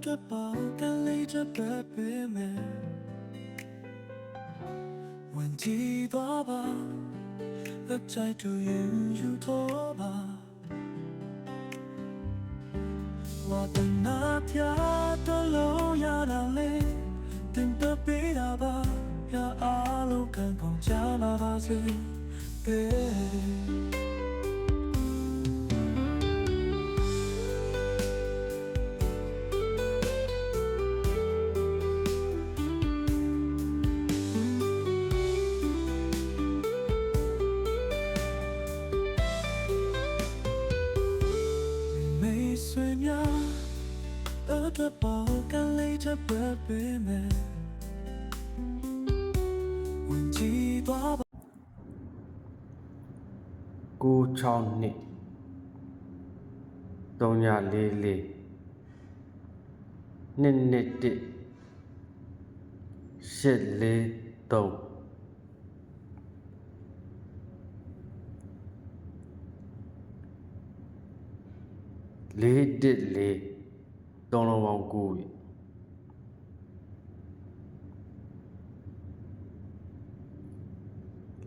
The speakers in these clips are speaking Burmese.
အတွက်ပါကလေးချက်ပဲပေးမယ်ဝင်ကြည့်သွားပါလက်ချိုက်တူရင်ယူတော့ပါဝတ်နာပြတော့လို့ရတာလေတင်တပေးတာပါ မယ်ဝင်ကြည့်သွားပါကိုချောင်းနှစ်3ညလေးလေးနှစ်နှစ်တစ်ရှစ်လေးသုံးလေးတစ်လေးသုံးလုံးပေါင်းကို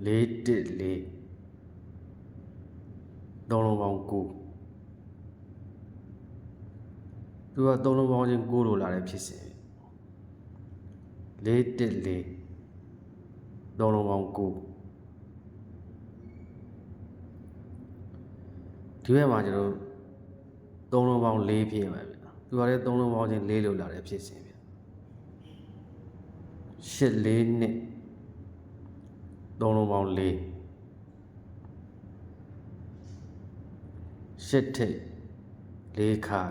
414သုံးလုံးပေါင်း9သူကသုံးလုံးပေါင်းချင်း9လို့လာတဲ့ဖြစ်စဉ်414သုံးလုံးပေါင်း9ဒီဘက်မှာကျွန်တော်သုံးလုံးပေါင်း4ဖြစ်မှာဗျသူကလည်းသုံးလုံးပေါင်းချင်း4လို့လာတဲ့ဖြစ်စဉ်ဗျ8 4 2 နှစ်သုံးလုံးပေါင်း၄ရှစ်ထိပ်၄ခါ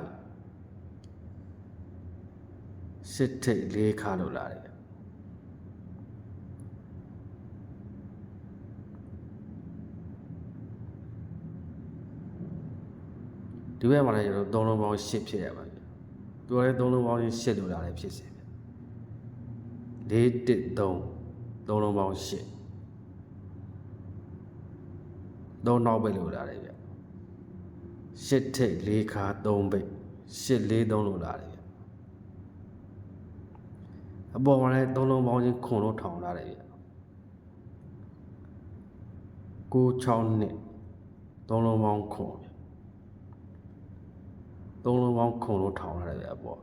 ရှစ်ထိပ်၄ခါလို့လာတယ်ဗျဒီဘက်မှာလည်းကျွန်တော်သုံးလုံးပေါင်း၈ဖြစ်ရပါဗျသူကလည်းသုံးလုံးပေါင်းချင်း၈လို့လာတဲ့ဖြစ်စဉ်ဗျ၄တစ်၃သုံးလုံးပေါင်း၈ သုံးနောက်ပဲလို့လာတယ်ဗျရှစ်ထိပ်၄ခါ၃ပိတ်ရှစ်၄သုံးလို့လာတယ်ဗျအပေါ်မှာလည်းသုံးလုံးပေါင်းချင်းခွန်လို့ထောင်လာတယ်ဗျ9 6နှစ်သုံးလုံးပေါင်းခွန်ဗျသုံးလုံးပေါင်းခုံလို့ထောင်ရတယ်ဗျအပေါ့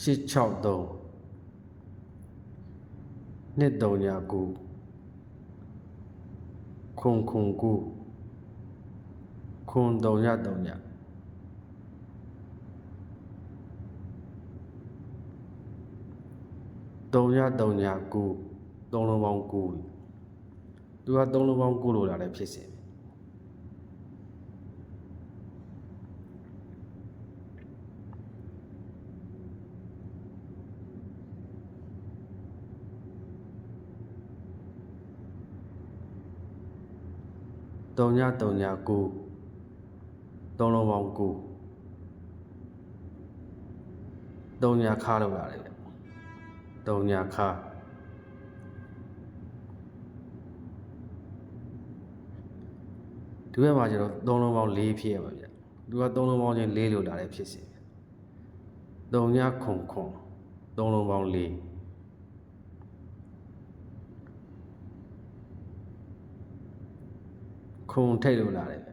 ရှစ်6 3 နှစ်သုံးညာကိုခွန်ခွန်ကိုခွန်သုံးညာသုံးညာသုံးညာသုံးညာကိုသုံးလုံးပေါင်းကိုသူကသုံးလုံးပေါင်းကိုလို့လာလည်းဖြစ်စေတယ် 3939 3လုံးပေါင်း9 3ညာခါလောက်လာတယ်3ညာခါဒီဘက်မှာကျတော့3လုံးပေါင်း4ဖြစ်ရပါဗျသူက3လုံးပေါင်းချင်း4လို့လာတယ်ဖြစ်စီ3ညာခွန်ခွန်3လုံးပေါင်း4 ခုံထိတ်လို့လာတယ်ဗျ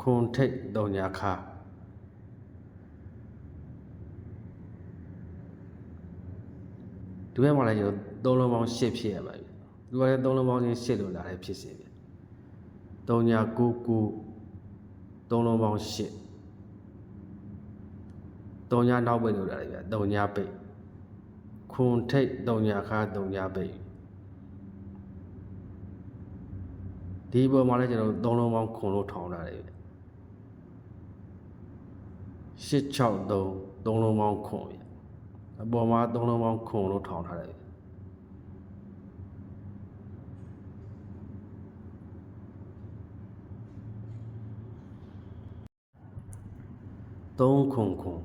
ခုံထိတ်သုံးညခါဒီဘက်မှာလည်းကျတော့သုံးလုံးပေါင်း၈ဖြစ်ရပါဗျသူကလည်းသုံးလုံးပေါင်းချင်း၈လို့လာတဲ့ဖြစ်စဉ်ဗျ3ညာ9 9 3လုံးပေါင်း8 3ညာနောက်ပိတ်လို့ရတယ်ဗျ3ညာပိတ်ခွန်ထိတ်3ညာခါ3ညာပိတ် ဒီပေါ်မှာလည်းကျွန်တော်သုံးလုံးပေါင်းခုံလို့ထောင်းထားတယ်663သုံးလုံးပေါင်းခုံပြအပေါ်မှာသုံးလုံးပေါင်းခုံလို့ထောင်းထားတယ်သုံးခုံခုံ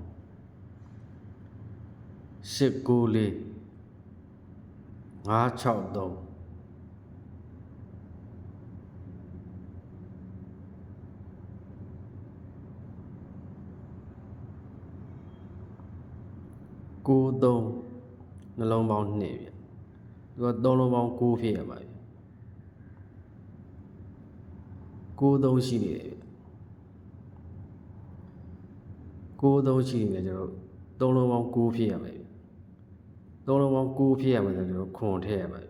894 563 93နှလုံးပေါင်း2ဗျသူက3လုံးပေါင်း9ဖြစ်ရပါဗျ93ရှိနေတယ်ဗျ93ရှိနေတယ်ကျွန်တော်3လုံးပေါင်း9ဖြစ်ရမယ်ဗျ3လုံးပေါင်း9ဖြစ်ရမယ်ဆိုကျွန်တော်ခွန်ထည့်ရပါဗျ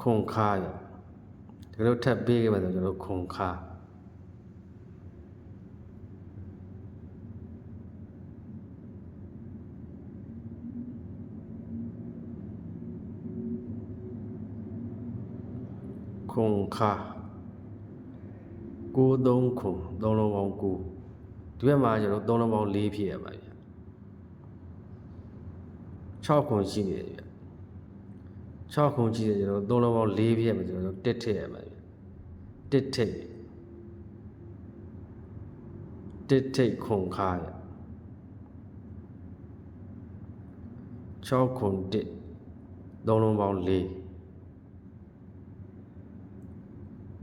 ခွန်ခါရဒီလိုထပ်ပေးခဲ့ပါဆိုကျွန်တော်ခွန်ခါ ခွန်ခါ93ခွန်သုံးလုံးပေါင်း9ဒီဘက်မှာကျွန်တော်သုံးလုံးပေါင်း4ဖြစ်ရပါဗျ6ခွန်ရှိနေတယ်ဗျ6ခွန်ရှိတယ်ကျွန်တော်သုံးလုံးပေါင်း4ဖြစ်ရမယ်ကျွန်တော်တက်ထည့်ရပါဗျတက်ထိတ်တက်ထိတ်ခွန်ခါရ6ခွန်1သုံးလုံးပေါင်း4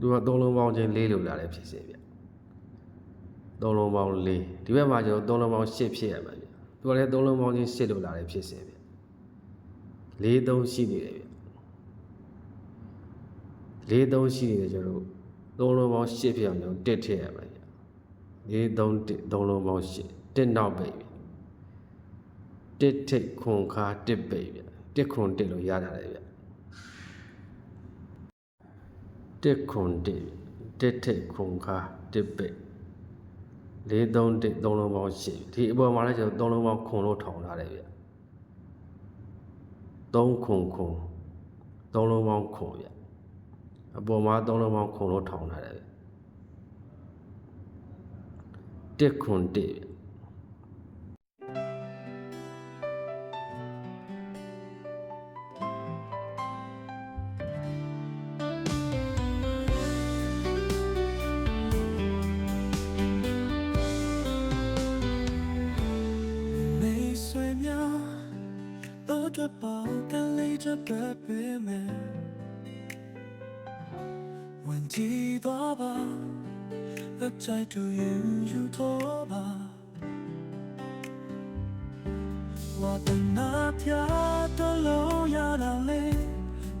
သူကသုံးလုံးပေါင်းချင်း၄လို့လာတယ်ဖြစ်စေဗျသုံးလုံးပေါင်း၄ဒီဘက်မှာကျွန်တော်သုံးလုံးပေါင်း၈ဖြစ်ရမှာဗျသူကလည်းသုံးလုံးပေါင်းချင်း၈လို့လာတယ်ဖြစ်စေဗျ၄သုံးရှိနေတယ်ဗျ၄သုံးရှိနေတယ်ကျွန်တော်သုံးလုံးပေါင်း၈ဖြစ်အောင်ကျွန်တော်တက်ထည့်ရမှာဗျ၄သုံးတစ်သုံးလုံးပေါင်း၈တက်နောက်ပဲဗျတက်ထိတ်ခွန်ခါတက်ပဲဗျတက်ခွန်တက်လို့ရတာလေဗျ တစ်ခွန်တစ်တစ်ထိတ်ခွန်ခါတစ်ပိတ်လေးသုံးတစ်သုံးလုံးပေါင်းရှိဒီအပေါ်မှာလည်းကျွန်တော်သုံးလုံးပေါင်းခွန်လို့ထောင်ထားတယ်ဗျသုံးခွန်ခွန်သုံးလုံးပေါင်းခွန်ဗျအပေါ်မှာသုံးလုံးပေါင်းခွန်လို့ထောင်ထားတယ်ဗျတစ်ခွန်တစ်ဗျ 都着包干累着白背面，问题多吧，而在度云有多吧。我的那条的路呀那里，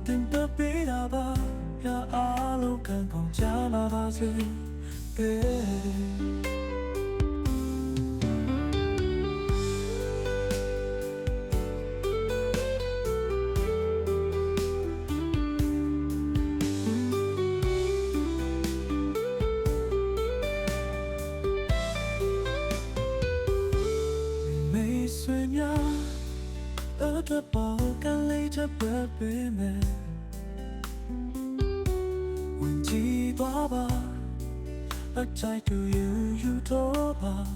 等的比那吧，呀阿鲁看空加那把子，哎。 饿着饱，干累着白背面。问题多吧，而在度有有多吧。